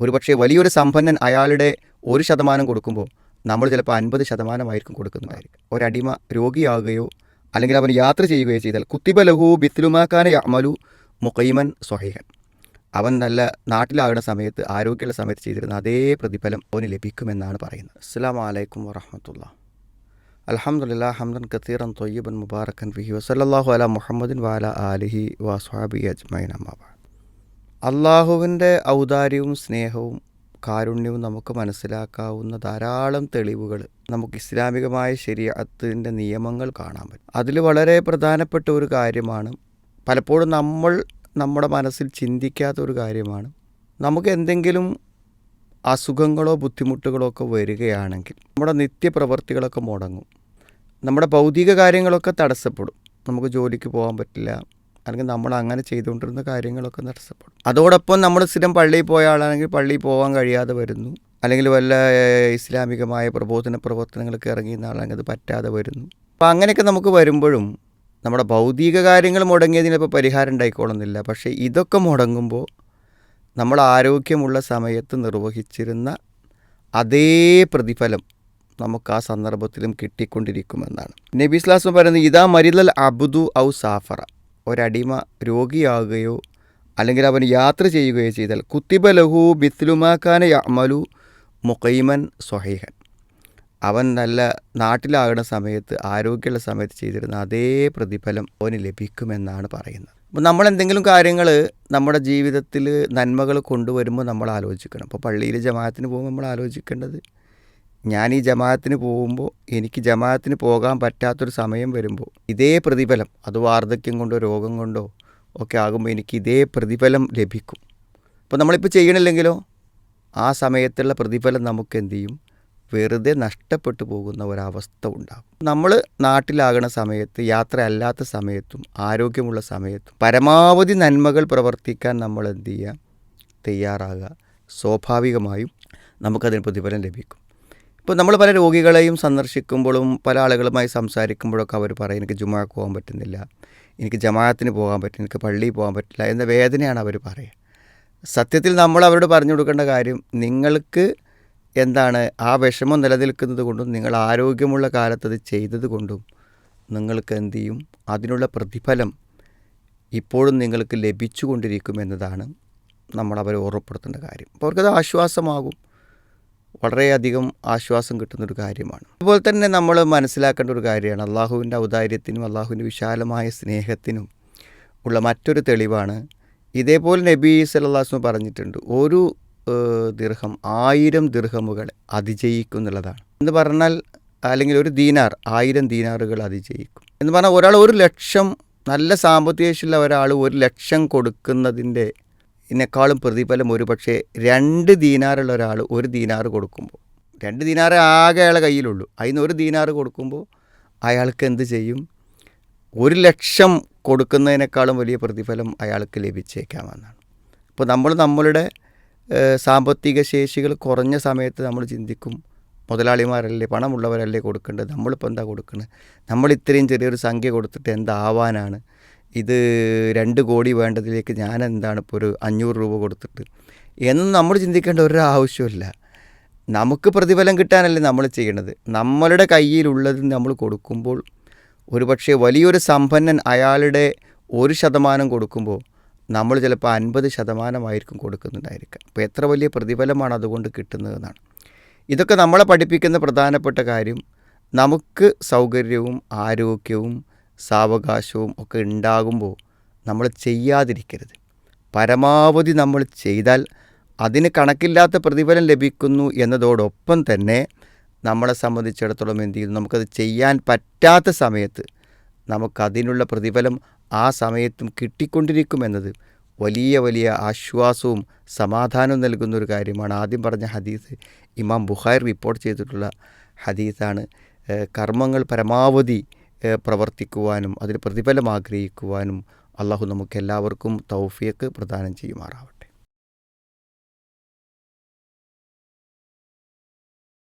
ഒരുപക്ഷെ വലിയൊരു സമ്പന്നൻ അയാളുടെ ഒരു ശതമാനം കൊടുക്കുമ്പോൾ നമ്മൾ ചിലപ്പോൾ അൻപത് ശതമാനമായിരിക്കും കൊടുക്കുന്നുണ്ടായിരിക്കും ഒരടിമ രോഗിയാകുകയോ അല്ലെങ്കിൽ അവൻ യാത്ര ചെയ്യുകയോ ചെയ്താൽ കുത്തിബ ലഹു ബിത്തുലുമാക്കാന അമലു മുഖൈമൻ സ്വഹീഹൻ. അവൻ നല്ല നാട്ടിലാകുന്ന സമയത്ത് ആരോഗ്യമുള്ള സമയത്ത് ചെയ്തിരുന്ന അതേ പ്രതിഫലം അവന് ലഭിക്കുമെന്നാണ് പറയുന്നത്. അസ്സാം വലൈക്കും വറഹമത്തുള്ള അലഹമുല്ലാ ഹംദൻ കത്തീറൻ തൊയ്യബൻ മുബാറക്കൻ ഫിഹി വസല്ലാഹു അല മുഹമ്മദിൻ വാല അലിഹി വാസ്വാബി അജ്മൈൻ അമ്മാബ അള്ളാഹുവിന്റെ ഔദാര്യവും സ്നേഹവും കാരുണ്യവും നമുക്ക് മനസ്സിലാക്കാവുന്ന ധാരാളം തെളിവുകൾ നമുക്ക് ഇസ്ലാമികമായ ശരീരത്തിന്റെ നിയമങ്ങൾ കാണാൻ പറ്റും. അതിൽ വളരെ പ്രധാനപ്പെട്ട ഒരു കാര്യമാണ് പലപ്പോഴും നമ്മൾ നമ്മുടെ മനസ്സിൽ ചിന്തിക്കാത്ത ഒരു കാര്യമാണ്. നമുക്ക് എന്തെങ്കിലും അസുഖങ്ങളോ ബുദ്ധിമുട്ടുകളോ ഒക്കെ വരികയാണെങ്കിൽ നമ്മുടെ നിത്യപ്രവർത്തികളൊക്കെ മുടങ്ങും. നമ്മുടെ ഭൗതിക കാര്യങ്ങളൊക്കെ തടസ്സപ്പെടും. നമുക്ക് ജോലിക്ക് പോകാൻ പറ്റില്ല അല്ലെങ്കിൽ നമ്മൾ അങ്ങനെ ചെയ്തുകൊണ്ടിരുന്ന കാര്യങ്ങളൊക്കെ തടസ്സപ്പെടും. അതോടൊപ്പം നമ്മൾ സ്ഥിരം പള്ളിയിൽ പോയ ആളാണെങ്കിൽ പള്ളിയിൽ പോകാൻ കഴിയാതെ വരുന്നു. അല്ലെങ്കിൽ വല്ല ഇസ്ലാമികമായ പ്രബോധന പ്രവർത്തനങ്ങൾക്ക് ഇറങ്ങിയ ആളാണെങ്കിൽ അത് പറ്റാതെ വരുന്നു. അപ്പോൾ അങ്ങനെയൊക്കെ നമുക്ക് വരുമ്പോഴും നമ്മുടെ ഭൗതിക കാര്യങ്ങൾ മുടങ്ങിയതിനിപ്പോൾ പരിഹാരം ഉണ്ടായിക്കോളുന്നില്ല. പക്ഷേ ഇതൊക്കെ മുടങ്ങുമ്പോൾ നമ്മൾ ആരോഗ്യമുള്ള സമയത്ത് നിർവഹിച്ചിരുന്ന അതേ പ്രതിഫലം നമുക്ക് ആ സന്ദർഭത്തിലും കിട്ടിക്കൊണ്ടിരിക്കുമെന്നാണ്. നബി ഇസ്ലാസ് പറയുന്നത് ഇതാ മരിദൽ അബുദു ഔ സാഫറ. ഒരടിമ രോഗിയാകുകയോ അല്ലെങ്കിൽ അവൻ യാത്ര ചെയ്യുകയോ ചെയ്താൽ കുത്തിബ ലഹു ബിത്ലുമാക്കാന യമലു മുഖൈമൻ സ്വഹീഹൻ. അവൻ നല്ല നാട്ടിലാകുന്ന സമയത്ത് ആരോഗ്യമുള്ള സമയത്ത് ചെയ്തിരുന്ന അതേ പ്രതിഫലം അവന് ലഭിക്കുമെന്നാണ് പറയുന്നത്. അപ്പോൾ നമ്മൾ എന്തെങ്കിലും കാര്യങ്ങൾ നമ്മുടെ ജീവിതത്തിൽ നന്മകൾ കൊണ്ടുവരുമ്പോൾ നമ്മൾ ആലോചിക്കണം. അപ്പോൾ പള്ളിയിൽ ജമാഅത്തിന് പോകുമ്പോൾ നമ്മൾ ആലോചിക്കേണ്ടത് ഞാൻ ഈ ജമാഅത്തിന് പോകുമ്പോൾ എനിക്ക് ജമാഅത്തിന് പോകാൻ പറ്റാത്തൊരു സമയം വരുമ്പോൾ ഇതേ പ്രതിഫലം അത് വാർദ്ധക്യം കൊണ്ടോ രോഗം കൊണ്ടോ ഒക്കെ ആകുമ്പോൾ എനിക്ക് ഇതേ പ്രതിഫലം ലഭിക്കും. അപ്പോൾ നമ്മളിപ്പോൾ ചെയ്യണില്ലെങ്കിലോ? ആ സമയത്തുള്ള പ്രതിഫലം നമുക്ക് എന്ത് ചെയ്യും? വെറുതെ നഷ്ടപ്പെട്ടു പോകുന്ന ഒരവസ്ഥ ഉണ്ടാകും. നമ്മൾ നാട്ടിലാകണ സമയത്ത് യാത്ര അല്ലാത്ത സമയത്തും ആരോഗ്യമുള്ള സമയത്തും പരമാവധി നന്മകൾ പ്രവർത്തിക്കാൻ നമ്മൾ എന്ത് ചെയ്യുക? തയ്യാറാകുക. സ്വാഭാവികമായും നമുക്കതിന് പ്രതിഫലം ലഭിക്കും. ഇപ്പോൾ നമ്മൾ പല രോഗികളെയും സന്ദർശിക്കുമ്പോഴും പല ആളുകളുമായി സംസാരിക്കുമ്പോഴൊക്കെ അവർ പറയും എനിക്ക് ജുമാക്ക് പോകാൻ പറ്റുന്നില്ല. എനിക്ക് ജമാഅത്തിന് പോകാൻ പറ്റില്ല. എനിക്ക് പള്ളിയിൽ പോകാൻ പറ്റില്ല. എന്ന വേദനയാണ് അവർ പറയുക. സത്യത്തിൽ നമ്മൾ അവരോട് പറഞ്ഞു കൊടുക്കേണ്ട കാര്യം നിങ്ങൾക്ക് എന്താണ്? ആ വിഷമം നിലനിൽക്കുന്നത് കൊണ്ടും നിങ്ങൾ ആരോഗ്യമുള്ള കാലത്ത് അത് ചെയ്തത് കൊണ്ടും നിങ്ങൾക്ക് എന്ത് ചെയ്യും? അതിനുള്ള പ്രതിഫലം ഇപ്പോഴും നിങ്ങൾക്ക് ലഭിച്ചുകൊണ്ടിരിക്കും എന്നതാണ് നമ്മൾ അവരെ ഓർമ്മപ്പെടുത്തേണ്ട കാര്യം. അപ്പോൾ അവർക്കത് ആശ്വാസമാകും. വളരെയധികം ആശ്വാസം കിട്ടുന്നൊരു കാര്യമാണ്. അതുപോലെ തന്നെ നമ്മൾ മനസ്സിലാക്കേണ്ട ഒരു കാര്യമാണ്. അള്ളാഹുവിന്റെ ഔദാര്യത്തിനും അള്ളാഹുവിന്റെ വിശാലമായ സ്നേഹത്തിനും ഉള്ള മറ്റൊരു തെളിവാണ് ഇതേപോലെ നബി സല്ലാസ്മ പറഞ്ഞിട്ടുണ്ട്. ഒരു ദീർഘം ആയിരം ദീർഘമുകൾ അതിജയിക്കും എന്നുള്ളതാണ്. എന്ന് പറഞ്ഞാൽ അല്ലെങ്കിൽ ഒരു ദീനാർ ആയിരം ദീനാറുകൾ അതിജയിക്കും. എന്ന് പറഞ്ഞാൽ ഒരാൾ ഒരു ലക്ഷം നല്ല സാമ്പത്തിക ശേഷിയുള്ള ഒരാൾ ഒരു ലക്ഷം കൊടുക്കുന്നതിന്റെ ഇതിനേക്കാളും പ്രതിഫലം ഒരു പക്ഷേ രണ്ട് ദീനാറുള്ള ഒരാൾ ഒരു ദീനാറ് കൊടുക്കുമ്പോൾ രണ്ട് ദീനാറ് ആകെ അയാളെ കയ്യിലുള്ളൂ. അതിന് ഒരു ദീനാറ് കൊടുക്കുമ്പോൾ അയാൾക്ക് എന്ത് ചെയ്യും? ഒരു ലക്ഷം കൊടുക്കുന്നതിനേക്കാളും വലിയ പ്രതിഫലം അയാൾക്ക് ലഭിച്ചേക്കാമെന്നാണ്. അപ്പോൾ നമ്മൾ നമ്മളുടെ സാമ്പത്തിക ശേഷികൾ കുറഞ്ഞ സമയത്ത് നമ്മൾ ചിന്തിക്കും മുതലാളിമാരല്ലേ പണമുള്ളവരല്ലേ കൊടുക്കേണ്ടത്? നമ്മളിപ്പോൾ എന്താ കൊടുക്കുന്നത് നമ്മൾ ഇത്രയും ചെറിയൊരു സംഖ്യ കൊടുത്തിട്ട് എന്താവാനാണ്? ഇത് രണ്ട് കോടി വേണ്ടതിലേക്ക് ഞാൻ എന്താണ് ഇപ്പോൾ ഒരു അഞ്ഞൂറ് രൂപ കൊടുത്തിട്ട്? എന്ന് നമ്മൾ ചിന്തിക്കേണ്ട ഒരു ആവശ്യമില്ല നമുക്ക് പ്രതിഫലം കിട്ടാനല്ലേ നമ്മൾ ചെയ്യണത്. നമ്മളുടെ കയ്യിലുള്ളത് നമ്മൾ കൊടുക്കുമ്പോൾ ഒരുപക്ഷെ വലിയൊരു സമ്പന്നൻ അയാളുടെ ഒരു ശതമാനം കൊടുക്കുമ്പോൾ നമ്മൾ ചിലപ്പോൾ അൻപത് ശതമാനമായിരിക്കും കൊടുക്കുന്നുണ്ടായിരിക്കുക. അപ്പോൾ എത്ര വലിയ പ്രതിഫലമാണ് അതുകൊണ്ട് കിട്ടുന്നതെന്നാണ് ഇതൊക്കെ നമ്മളെ പഠിപ്പിക്കുന്ന പ്രധാനപ്പെട്ട കാര്യം നമുക്ക് സൗകര്യവും ആരോഗ്യവും സാവകാശവും ഒക്കെ ഉണ്ടാകുമ്പോൾ നമ്മൾ ചെയ്യാതിരിക്കരുത്. പരമാവധി നമ്മൾ ചെയ്താൽ അതിന് കണക്കില്ലാത്ത പ്രതിഫലം ലഭിക്കുന്നു എന്നതോടൊപ്പം തന്നെ നമ്മളെ സംബന്ധിച്ചിടത്തോളം എന്ത് ചെയ്യുന്നു? നമുക്കത് ചെയ്യാൻ പറ്റാത്ത സമയത്ത് നമുക്കതിനുള്ള പ്രതിഫലം ആ സമയത്തും കിട്ടിക്കൊണ്ടിരിക്കുമെന്നത് വലിയ വലിയ ആശ്വാസവും സമാധാനവും നൽകുന്ന ഒരു കാര്യമാണ്. ആദ്യം പറഞ്ഞ ഹദീസ് ഇമാം ബുഖാരി റിപ്പോർട്ട് ചെയ്തിട്ടുള്ള ഹദീസാണ്. കർമ്മങ്ങൾ പരമാവധി പ്രവർത്തിക്കുവാനും അതിന് പ്രതിഫലം ആഗ്രഹിക്കുവാനും അള്ളാഹു നമുക്കെല്ലാവർക്കും തൗഫിയക്ക് പ്രദാനം ചെയ്യുമാറാവട്ടെ.